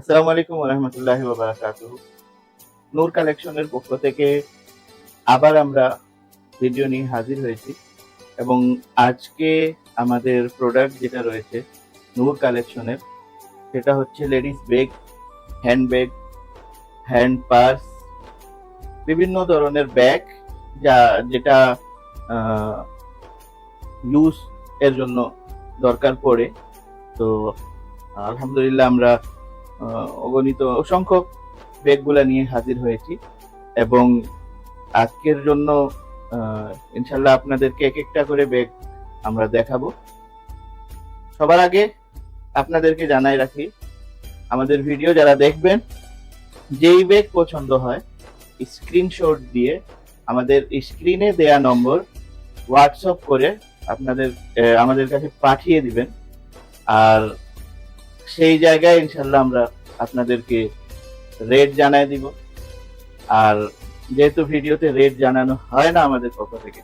আসসালামু আলাইকুম রহমতুল্লাহ বারাকাতুহু নূর কালেকশনের পক্ষ থেকে আবার আমরা ভিডিও নিয়ে হাজির হয়েছি এবং আজকে আমাদের প্রোডাক্ট যেটা রয়েছে নূর কালেকশনের, সেটা হচ্ছে ladies bag hand hand purse বিভিন্ন ধরনের ব্যাগ যা যেটা ইউজ এর জন্য দরকার পড়ে। তো আলহামদুলিল্লাহ আমরা অগণিত অসংখ্য ব্যাগগুলা নিয়ে হাজির হয়েছি। এবং আজকের জন্য ইনশাল্লাহ আপনাদেরকে এক একটা করে ব্যাগ আমরা দেখাবো। সবার আগে আপনাদেরকে জানাই রাখি, আমাদের ভিডিও যারা দেখবেন, যেই ব্যাগ পছন্দ হয়, স্ক্রিনশট দিয়ে আমাদের স্ক্রিনে দেয়া নম্বর হোয়াটসঅ্যাপ করে আপনাদের আমাদের কাছে পাঠিয়ে দিবেন। আর সেই জায়গায় ইনশাল্লাহ আমরা আপনাদেরকে রেট জানাই দিব। আর যেহেতু ভিডিওতে রেট জানানো হয় না আমাদের পক্ষ থেকে,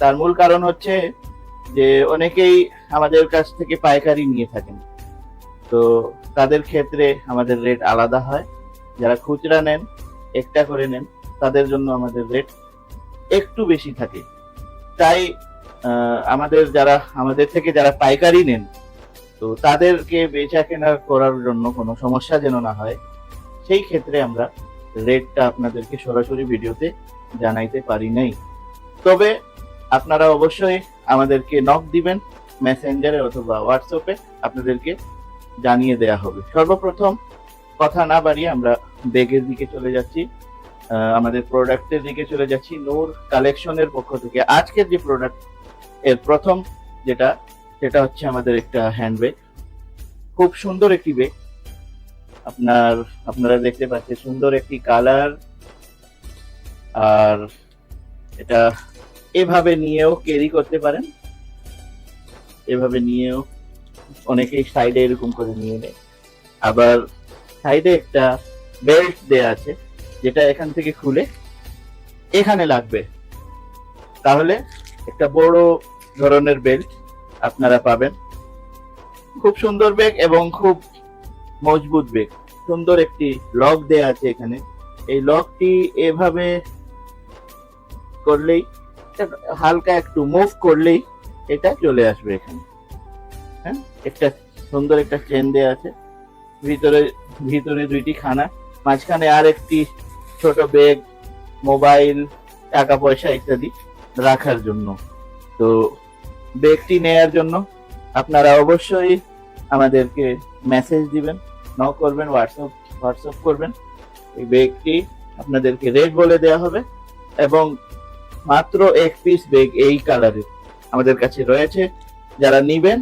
তার মূল কারণ হচ্ছে যে অনেকেই আমাদের কাছ থেকে পাইকারি নিয়ে থাকেন। তো তাদের ক্ষেত্রে আমাদের রেট আলাদা হয়। যারা খুচরা নেন, একটা করে নেন, তাদের জন্য আমাদের রেট একটু বেশি থাকে। তাই আমাদের যারা, আমাদের থেকে যারা পাইকারি নেন তো তাদেরকে বেচা কেনা করার জন্য কোনো সমস্যা যেন না হয়, সেই ক্ষেত্রে আমরা রেটটা আপনাদেরকে সরাসরি ভিডিওতে জানাইতে পারি নাই। তবে আপনারা অবশ্যই আমাদেরকে নক দিবেন মেসেঞ্জারে অথবা হোয়াটসঅ্যাপে আপনাদেরকে জানিয়ে দেয়া হবে। সর্বপ্রথম কথা না বাড়িয়ে আমরা ব্যাগের দিকে চলে যাচ্ছি। আমাদের প্রোডাক্টের দিকে চলে যাচ্ছি। নূর কালেকশনের পক্ষ থেকে আজকের যে প্রোডাক্টের প্রথম যেটা সেটা হচ্ছে আমাদের একটা হ্যান্ড ব্যাগ খুব সুন্দর একটি ব্যাগ আপনার, আপনারা দেখতে পাচ্ছেন সুন্দর একটি কালার আর এটা এভাবে নিয়েও ক্যারি করতে পারেন। এভাবে নিয়েও অনেকেই সাইডে এরকম করে নিয়ে নেয়। আবার সাইডে একটা বেল্ট দেয়া আছে, যেটা এখান থেকে খুলে এখানে লাগবে। তাহলে একটা বড় ধরনের বেল্ট আপনারা পাবেন। খুব সুন্দর ব্যাগ এবং খুব মজবুত ব্যাগ। সুন্দর একটি লক দেয়া আছে এখানে। এই লকটি এভাবে করলেই, হালকা একটু মুভ করলেই এটা চলে আসবে এখানে। হ্যাঁ? একটা সুন্দর একটা চেন দেয়া আছে। ভিতরে ভিতরে দুইটি খানা। মাঝখানে আর একটি ছোট ব্যাগ, মোবাইল, টাকা পয়সা ইত্যাদি রাখার জন্য। তো ব্যাগটি নেয়ার জন্য আপনারা অবশ্যই আমাদেরকে মেসেজ দিবেন ন করবেন হোয়াটসঅ্যাপ হোয়াটসঅ্যাপ করবেন। এই ব্যাগটি আপনাদেরকে রেড বলে দেওয়া হবে এবং মাত্র এক পিস ব্যাগ এই কালারের আমাদের কাছে রয়েছে। যারা নিবেন,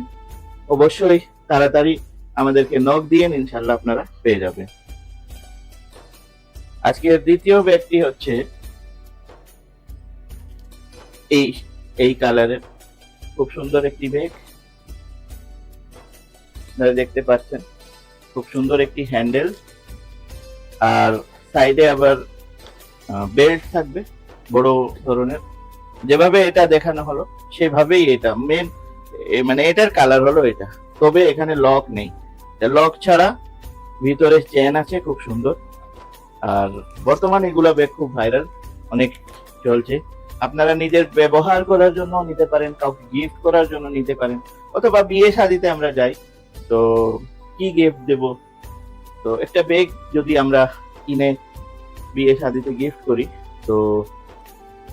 অবশ্যই তাড়াতাড়ি আমাদেরকে নক দিয়ে ইনশাল্লাহ আপনারা পেয়ে যাবেন। আজকের দ্বিতীয় ব্যাগটি হচ্ছে এই এই কালারের খুব সুন্দর একটি ব্যাগ আপনারা দেখতে পাচ্ছেন, খুব সুন্দর একটি হ্যান্ডেল। আর সাইডে আবার বেল্ট থাকবে, বড় ধরনের। যেভাবে এটা দেখানো হলো, সেভাবেই এটা। মেন মানে এটার কালার হলো এটা। তবে এখানে লক নেই। লক ছাড়া ভিতরে চেন আছে, খুব সুন্দর। আর বর্তমানে এগুলা ব্যাগ খুব ভাইরাল অনেক চলছে। আপনারা নিজের ব্যবহার করার জন্য নিতে পারেন, কাউকে গিফট করার জন্য নিতে পারেন, অথবা বিয়ে শাদিতে আমরা যাই, তো কি গিফট দেব? তো একটা ব্যাগ যদি আমরা কিনে বিয়ে শাদিতে গিফট করি, তো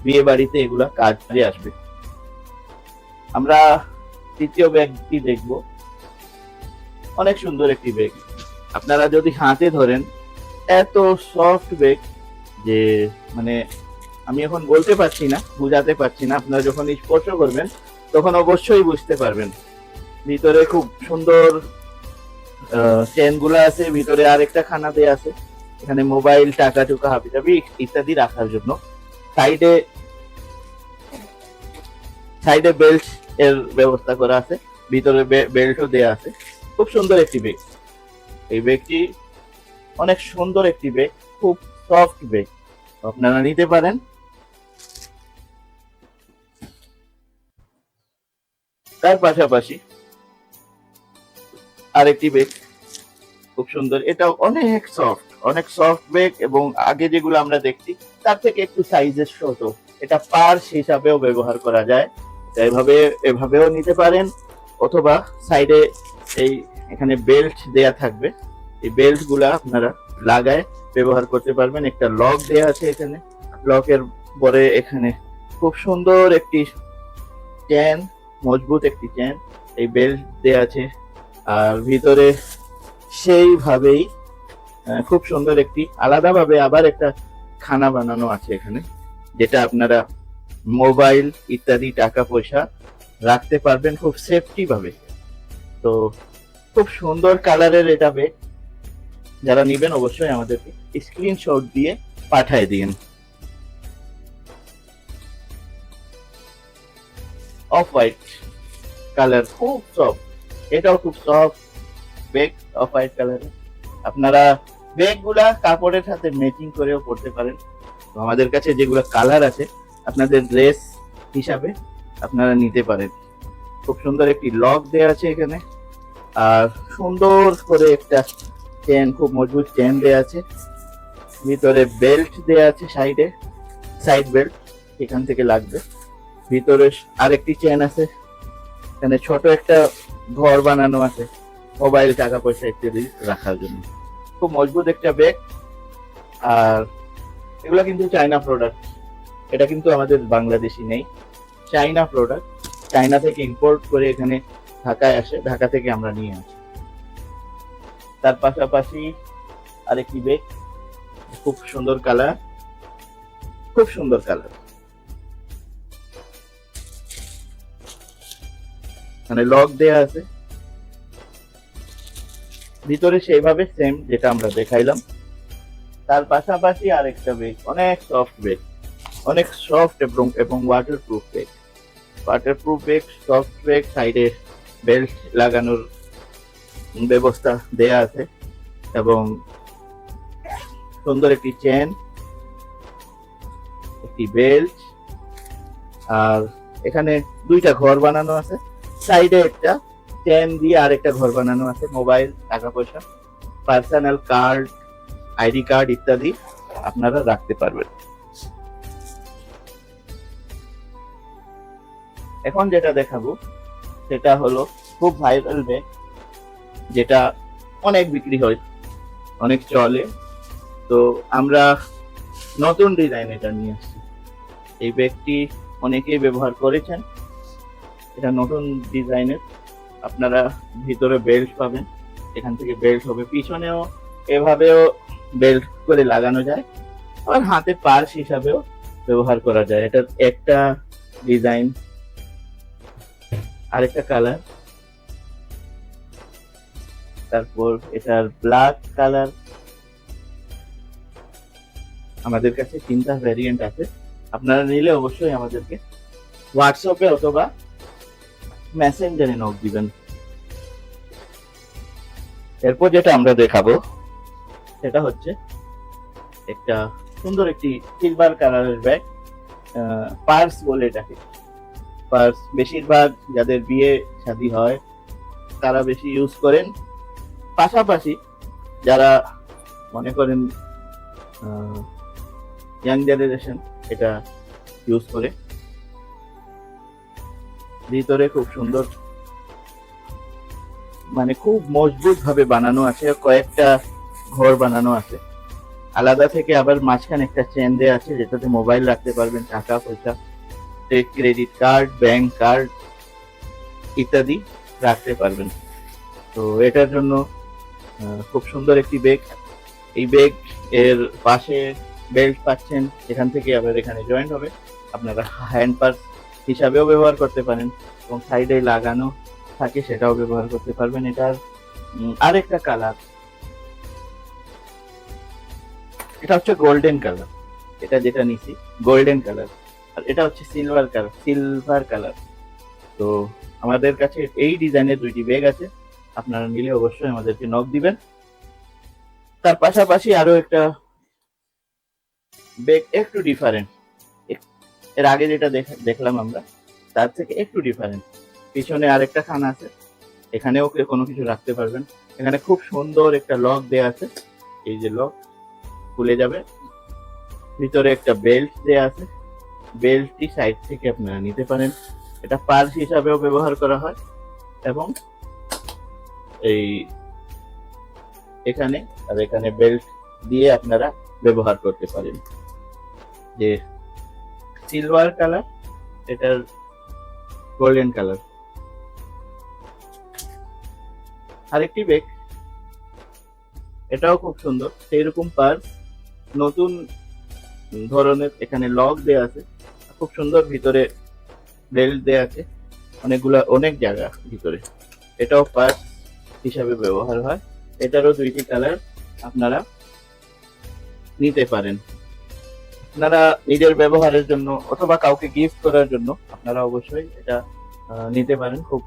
বিয়ে বাড়িতে এগুলা কাজে আসবে। আমরা তৃতীয় ব্যাগটি দেখব। অনেক সুন্দর একটি ব্যাগ আপনারা যদি হাতে ধরেন, এত সফট ব্যাগ যে মানে আমি এখন বলতে পারছি না, বুঝাতে পারছি না। আপনারা যখন স্পর্শ করবেন, তখন অবশ্যই বুঝতে পারবেন। ভিতরে খুব সুন্দর চেনগুলো আছে, ভিতরে আরেকটা খানা দেয়া আছে। এখানে মোবাইল টাকা টুকা হাবি জাবি ইত্যাদি রাখার জন্য। সাইডে সাইডে বেল্ট এর ব্যবস্থা করা আছে। ভিতরে বেল্টও দেয়া আছে। খুব সুন্দর একটি ব্যাগ এই ব্যাগটি অনেক সুন্দর একটি ব্যাগ খুব সফট ব্যাগ আপনারা নিতে পারেন। তার পাশাপাশি আরেকটি বেগ খুব সুন্দর। এটা অনেক সফট অনেক সফট বেগ এবং আগে যেগুলো আমরা দেখছি, তার থেকে একটু সাইজের ছোট। এটা পার্স হিসাবেও ব্যবহার করা যায়। এভাবে, এভাবেও নিতে পারেন অথবা সাইডে এই এখানে বেল্ট দেয়া থাকবে। এই বেল্টগুলা আপনারা লাগায় ব্যবহার করতে পারবেন। একটা লক দেয়া আছে এখানে। লকের পরে এখানে খুব সুন্দর একটি চেন মজবুত একটি চেন এই বেল্ট দেওয়া আছে। আর ভিতরে সেইভাবেই খুব সুন্দর একটি, আলাদাভাবে আবার একটা খানা বানানো আছে এখানে, যেটা আপনারা মোবাইল ইত্যাদি টাকা পয়সা রাখতে পারবেন খুব সেফটি ভাবে তো খুব সুন্দর কালারের এটা ব্যাগ যারা নিবেন অবশ্যই আমাদেরকে স্ক্রিনশট দিয়ে পাঠিয়ে দিন। অফ হোয়াইট কালার খুব সফট এটাও খুব সফট বেগ অফ হোয়াইট কালারের আপনারা বেগগুলা কাপড়ের সাথে ম্যাচিং করেও পড়তে পারেন। তো আমাদের কাছে যেগুলো কালার আছে, আপনাদের ড্রেস হিসাবে আপনারা নিতে পারেন। খুব সুন্দর একটি লক দেওয়া আছে এখানে। আর সুন্দর করে একটা চেন খুব মজবুত চেন দেওয়া আছে। ভিতরে বেল্ট দেওয়া আছে সাইডে সাইড বেল্ট এখান থেকে লাগবে। ভিতরে আরেকটি চেন আছে। এখানে ছোট একটা ঘর বানানো আছে। মোবাইল টাকা পয়সা ইত্যাদি রাখার জন্য। খুব মজবুত একটা ব্যাগ আর এগুলো কিন্তু চায়না প্রোডাক্ট এটা কিন্তু আমাদের বাংলাদেশি নেই। চাইনা প্রোডাক্ট চায়না থেকে ইম্পোর্ট করে এখানে ঢাকায় আসে। ঢাকা থেকে আমরা নিয়ে আসি। তার পাশাপাশি আরেকটি ব্যাগ খুব সুন্দর কালার খুব সুন্দর কালার মানে লক দেয়া আছে। ভিতরে সেইভাবে সেম যেটা আমরা দেখাইলাম। তার পাশাপাশি আরেকটা বেগ অনেক সফট বেগ অনেক সফট এবং এবং waterproof bag waterproof bag soft bag সাইডে বেল্ট লাগানোর ব্যবস্থা দেয়া আছে এবং সুন্দর একটি চেন একটি বেল্ট আর এখানে দুইটা ঘর বানানো আছে। সাইডে একটা চেন দিয়ে আরেকটা ঘর বানানো আছে মোবাইল টাকা পয়সা পার্সোনাল কার্ড আইডি কার্ড ইত্যাদি আপনারা রাখতে পারবেন। এখন যেটা দেখাবো, সেটা হলো খুব ভাইরাল ব্যাগ যেটা অনেক বিক্রি হয়, অনেক চলে। তো আমরা নতুন ডিজাইন এটা নিয়ে আসছি। এই ব্যাগটি অনেকেই ব্যবহার করেছেন। এটা নতুন ডিজাইনের। আপনারা ভিতরে বেল্ট পাবেন, এখান থেকে বেল্ট হবে। পিছনেও এভাবেও বেল্ট করে লাগানো যায় আর হাতে পার্স হিসাবেও ব্যবহার করা যায়। এটা একটা ডিজাইন। আরেকটা কালার। তারপর এটার ব্ল্যাক কালার। আমাদের কাছে তিনটা ভ্যারিয়েন্ট আছে। আপনারা নিলে অবশ্যই আমাদেরকে হোয়াটসঅ্যাপে অথবা মেসেঞ্জারে নক দিবেন এরপর যেটা আমরা দেখাবো, সেটা হচ্ছে একটা সুন্দর একটি সিলভার কালারের ব্যাগ পার্স বলে এটাকে। পার্স বেশিরভাগ যাদের বিয়ে শাদী হয়, তারা বেশি ইউজ করেন। পাশাপাশি যারা মনে করেন ইয়াং জেনারেশন এটা ইউজ করে। ভিতরে খুব সুন্দর মানে খুব মজবুত ভাবে বানানো আছে, কয়েকটা ঘর বানানো আছে। আলাদা থেকে আবার মাঝখানে একটা চেন দেওয়া আছে, যেটাতে মোবাইল রাখতে পারবেন, টাকা পয়সা ক্রেডিট কার্ড ব্যাংক কার্ড ইত্যাদি রাখতে পারবেন। তো এটার জন্য খুব সুন্দর একটি ব্যাগ এই ব্যাগ এর পাশে বেল্ট পাচ্ছেন, এখান থেকে আবার এখানে জয়েন্ট হবে। আপনারা হ্যান্ড পার্স হিসাবেও ব্যবহার করতে পারেন এবং সাইডে লাগানো থাকে সেটাও ব্যবহার করতে পারবেন। এটার আরেকটা কালার এটা হচ্ছে গোল্ডেন কালার এটা যেটা নিছি গোল্ডেন কালার আর এটা হচ্ছে সিলভার কালার সিলভার কালার তো আমাদের কাছে এই ডিজাইনের দুইটি ব্যাগ আছে। আপনারা নিলে অবশ্যই আমাদেরকে নক দিবেন। তার পাশাপাশি আরও একটা ব্যাগ একটু ডিফারেন্ট এর আগে যেটা দেখ- দেখলাম আমরা, তার থেকে একটু ডিফারেন্ট পিছনে আরেকটা খান আছে, এখানেও কোনো কিছু রাখতে পারবেন। এখানে খুব সুন্দর একটা লক দেয়া আছে। এই যে লক খুলে যাবে। ভিতরে একটা বেল্ট দেয়া আছে। বেল্টটি সাইড থেকে আপনারা নিতে পারেন। এটা পার্স হিসাবেও ব্যবহার করা হয় এবং এই এখানে আর এখানে বেল্ট দিয়ে আপনারা ব্যবহার করতে পারেন। যে সিলভার কালার এটার গোল্ডেন কালার আরেকটি বেগ এটাও খুব সুন্দর। সেই রকম পার্স নতুন ধরনের এখানে লক দেয়া আছে। খুব সুন্দর ভিতরে বেল্ট দেয়া আছে। অনেকগুলা, অনেক জায়গা ভিতরে। এটাও পার্স হিসাবে ব্যবহার হয়। এটারও দুইটি কালার আপনারা নিতে পারেন। আপনারা নিজের ব্যবহারের জন্য অথবা কাউকে গিফট করার জন্য আপনারা অবশ্যই এটা নিতে পারেন। খুব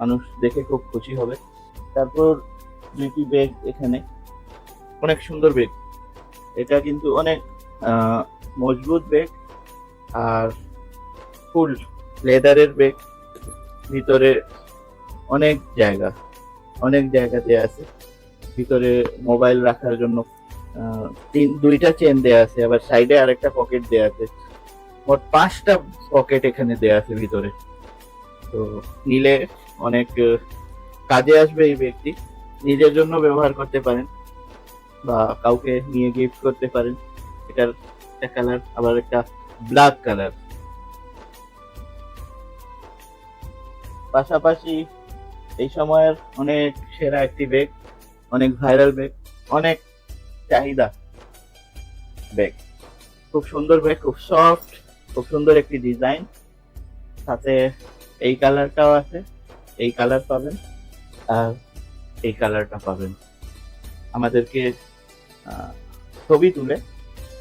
মানুষ দেখে খুব খুশি হবে। তারপর দুইটি ব্যাগ এখানে। অনেক সুন্দর ব্যাগ এটা কিন্তু অনেক মজবুত ব্যাগ আর ফুল লেদারের ব্যাগ ভিতরে অনেক জায়গা, অনেক জায়গাতে আছে। ভিতরে মোবাইল রাখার জন্য দুইটা চেন দেয়া আছে, আবার সাইডে আরেকটা পকেট দেয়া আছে। মোট পাঁচটা পকেট এখানে দেয়া আছে ভিতরে। তো নিলে অনেক কাজে আসবে এই ব্যক্তি। নিজের জন্য ব্যবহার করতে পারেন, বা কাউকে নিয়ে গিফট করতে পারেন। এটার একটা কালার আবার একটা ব্ল্যাক কালার পাশাপাশি এই সময়ের অনেক সেরা একটি ব্যাগ অনেক ভাইরাল ব্যাগ অনেক চাহিদা। ব্যাগ। খুব সুন্দর ব্যাগ, খুব সফট খুব সুন্দর একটি ডিজাইন সাথে এই কালারটাও আছে, এই কালার পাবেন আর এই কালারটা পাবেন। আমাদেরকে ছবি তুলে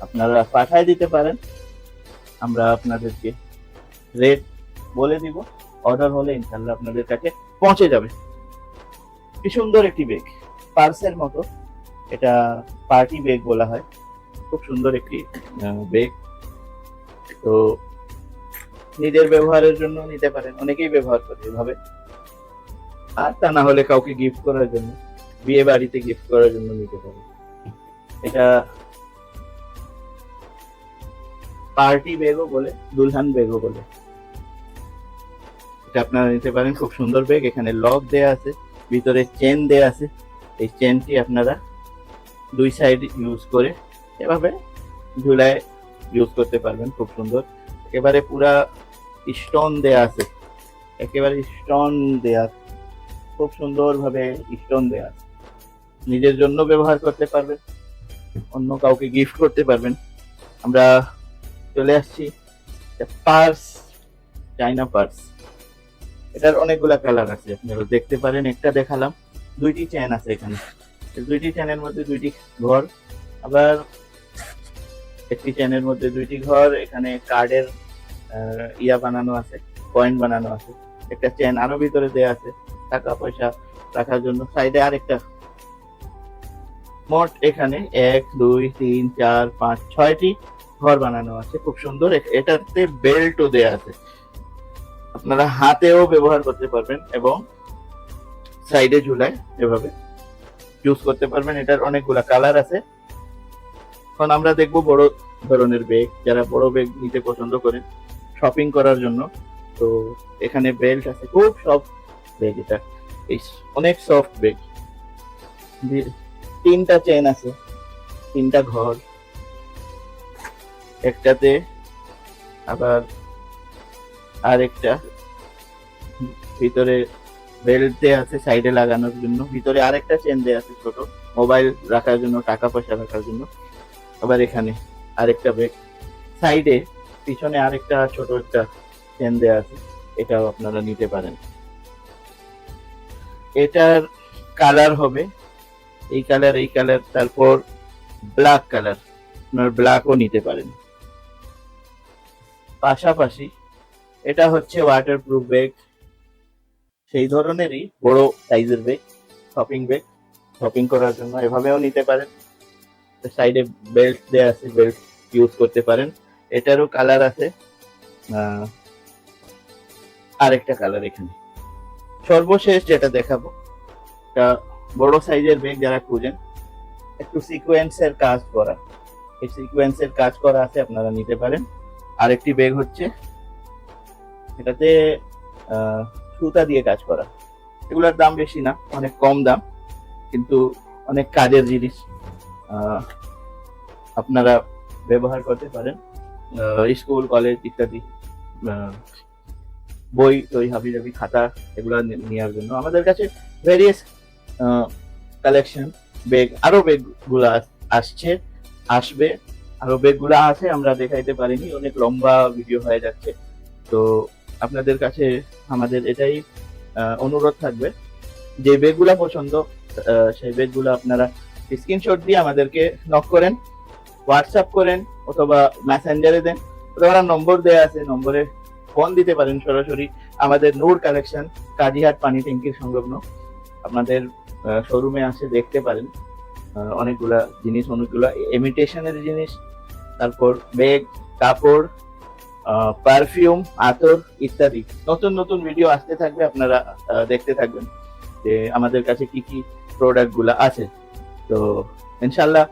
আপনারা পাঠায় দিতে পারেন। আমরা আপনাদেরকে রেট বলে দিব। অর্ডার হলে ইনশাল্লাহ আপনাদের কাছে পৌঁছে যাবে। কি সুন্দর একটি বেগ পার্সের মতো। এটা পার্টি বেগ বলা হয়। খুব সুন্দর একটি বেগ। তো নিজের ব্যবহারের জন্য নিতে পারেন। অনেকেই ব্যবহার করে এভাবে। আর তা না হলে কাউকে গিফট করার জন্য, বিয়ে বাড়িতে গিফট করার জন্য নিতে পারেন। এটা পার্টি বেগও বলে, দুলহান বেগও বলে। এটা আপনারা নিতে পারেন। খুব সুন্দর ব্যাগ এখানে লক দেয়া আছে, ভিতরে চেন দেয়া আছে। এই চেনটি আপনারা দুই সাইড ইউজ করে এভাবে ঝুলায় ইউজ করতে পারবেন, খুব সুন্দর। একেবারে পুরা স্টোন দেয়া আছে। একেবারে স্টোন দেয়া, খুব সুন্দরভাবে স্টোন দেয়া আছে। নিজের জন্য ব্যবহার করতে পারবেন, অন্য কাউকে গিফট করতে পারবেন। আমরা চলে আসছি পার্স চাইনা পার্স এটার অনেকগুলা কালার আছে, আপনারা দেখতে পারেন, একটা দেখালাম। দুইটি চেন আছে এখানে। দুইটি চেনের মধ্যে দুইটি ঘর। আবার একটি চেনের মধ্যে দুইটি ঘর, এখানে কার্ডের ইয়া বানানো আছে পয়েন্ট বানানো আছে। একটা চেন আরও ভিতরে দেয়া আছে, টাকা পয়সা রাখার জন্য। সাইডে আরেকটা। মোট এখানে এক, দুই, তিন, চার, পাঁচ, ছয়টি ঘর বানানো আছে। খুব সুন্দর। এটাতে বেল্টও দেয়া আছে। আপনারা হাতেও ব্যবহার করতে পারবেন এবং সাইডে ঝুলায় এভাবে। ইউজ করতে পারবেন, এটার অনেকগুলা কালার আছে। এখন আমরা দেখব বড় ধরনের ব্যাগ যারা বড় ব্যাগ নিতে পছন্দ করেন শপিং করার জন্য। তো এখানে বেল্ট আছে, খুব সফট ব্যাগ এটা। অনেক সফট ব্যাগ তিনটা চেন আছে, তিনটা ঘর। একটাতে আবার আরেকটা, ভিতরে বেল্ট আছে সাইডে লাগানোর জন্য। ভিতরে আরেকটা চেন দেয়া আছে ছোট। মোবাইল রাখার জন্য, টাকা পয়সা রাখার জন্য। আবার এখানে আরেকটা ব্যাগ সাইডে পিছনে আরেকটা ছোট একটা চেন দেয়া আছে। এটাও আপনারা নিতে পারেন। এটার কালার হবে এই কালার এই কালার তারপর ব্ল্যাক কালার আপনার ব্ল্যাকও নিতে পারেন। পাশাপাশি এটা হচ্ছে ওয়াটার প্রুফ ব্যাগ সেই ধরনেরই বড় সাইজের ব্যাগ শপিং ব্যাগ শপিং করার জন্য এভাবেও নিতে পারেন। সাইডে বেল্ট দেওয়া আছে বেল্ট ইউজ করতে পারেন। এটারও কালার আছে। আরেকটা কালার এখানে। সর্বশেষ যেটা দেখাবো একটা বড় সাইজের ব্যাগ যারা খুঁজেন, একটু সিকোয়েন্সের কাজ করা। এই সিকোয়েন্সের কাজ করা আছে, আপনারা নিতে পারেন। আরেকটি ব্যাগ হচ্ছে, এটাতে সুতা দিয়ে কাজ করা। এগুলোর দাম বেশি না, অনেক কম দাম, কিন্তু অনেক কাজের জিনিস। আপনারা ব্যবহার করতে পারেন। স্কুল, কলেজ ইত্যাদি। বই টই হাবি জাবি খাতা এগুলো নেওয়ার জন্য। আমাদের কাছে ভেরিয়াস কালেকশন বেগ আরও বেগগুলা আসছে, আসবে। আরও বেগগুলা আছে, আমরা দেখাইতে পারিনি। অনেক লম্বা ভিডিও হয়ে যাচ্ছে। তো আপনাদের কাছে আমাদের এটাই অনুরোধ থাকবে। যে বেগগুলা পছন্দ সেই বেগগুলো আপনারা স্ক্রিনশট দিয়ে আমাদেরকে নক করেন হোয়াটসঅ্যাপ করেন অথবা মেসেঞ্জারে দেন। অথবা নম্বর দেয়া আছে, নম্বরে ফোন দিতে পারেন সরাসরি। আমাদের নূর কালেকশন কাজিহাট পানি ট্যাঙ্কির সংলগ্ন। আপনাদের শোরুমে আসে দেখতে পারেন। অনেকগুলা জিনিস, অনেকগুলা ইমিটেশনের জিনিস। তারপর ব্যাগ কাপড় পারফিউম আতর ইত্যাদি। নতুন নতুন ভিডিও আসতে থাকবে, আপনারা দেখতে থাকবেন যে আমাদের কাছে কি কি প্রোডাক্টগুলা আছে। তো ইনশাল্লাহ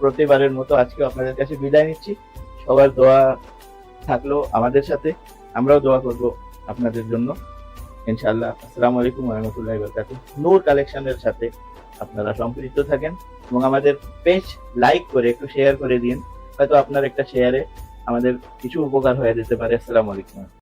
প্রতিবারের মতো আজকে আপনাদের কাছে বিদায় নিচ্ছি। সবার দোয়া থাকল আমাদের সাথে, আমরাও দোয়া করব আপনাদের জন্য। ইনশাল্লাহ আসসালামু আলাইকুম রহমতুল্লাহ বরকাত নূর কালেকশনের সাথে আপনারা সম্পৃক্ত থাকেন এবং আমাদের পেজ লাইক করে, একটু শেয়ার করে দিন। হয়তো আপনার একটা শেয়ারে আমাদের কিছু উপকার হয়ে যেতে পারে। আসসালামু আলাইকুম।